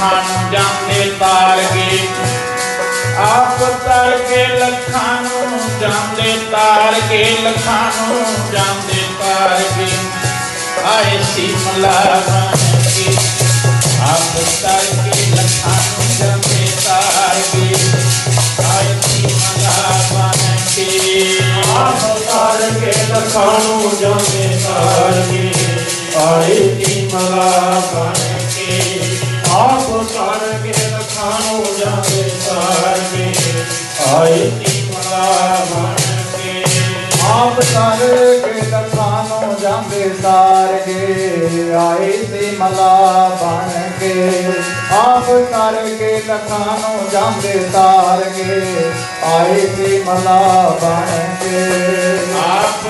लखान जाने तार तारगे। आप तार के लखानो, जाने तार के लखानो, जाने तार तारगे। आए शिमला के। आप तार के लखानो, जाने तार तारगे। आए शिमला के। आप तार के लखानो, जाने तार तारगे। आए शिमला ਹੋ ਜਾਵੇ ਕੇ ਆਪ ਸਰ ਕੇ ਦਰਸਾਨੋ ਆਏ ਤੇ ਮਲਾ ਬਣ ਕੇ। ਆਪ ਸਰ ਕੇ ਦਰਸਾਨੋ ਜਾਂਦੇ ਸਾਰਗੇ, ਆਏ ਤੇ ਬਣ ਕੇ। ਆਪ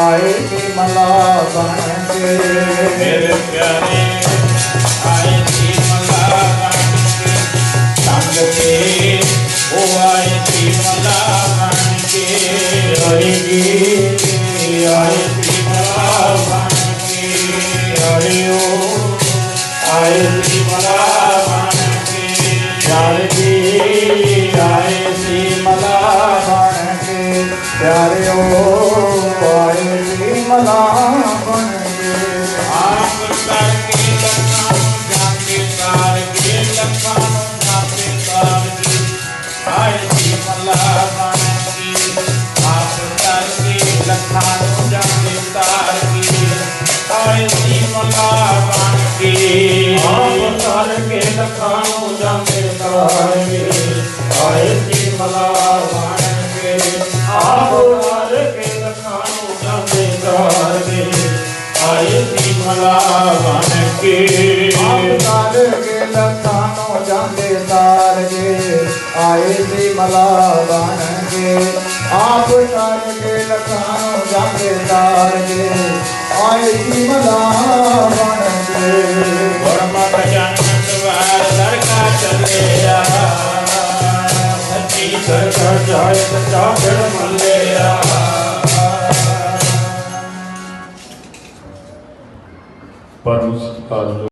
आए मला बन के मेरे प्यारे प्यारे ओ पाए मला बन आप सर के लखा जाके तार के लखा जाके तार के आए जी मला बन आप सर के लखा जाके तार के आए जी मला बन आप सर के लखा जाके तार। आए थी मलावान के। आप तार के लखानो जाके तार के। आए थी मलावान के। ब्रह्म भजन द्वार पर उस